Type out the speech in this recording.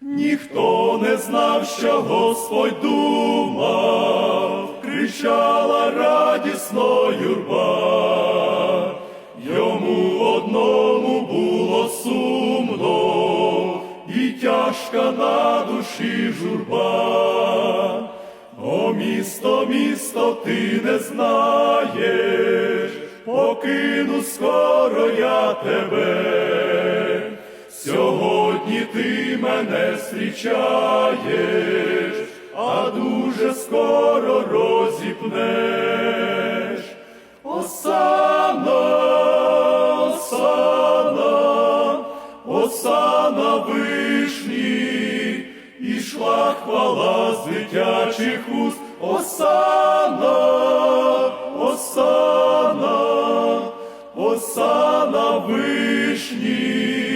Ніхто не знав, що Господь думав, кричала радісно юрба, йому одному було сумно, і тяжка на душі журба. О, місто, місто, ти не знаєш, покину скоро я тебе. Сьогодні ти мене зустрічаєш, а дуже скоро розіпнеш. Осана, осана, осана вишні, ішла хвала з дитячих уст. Осана, осана, осана вишні.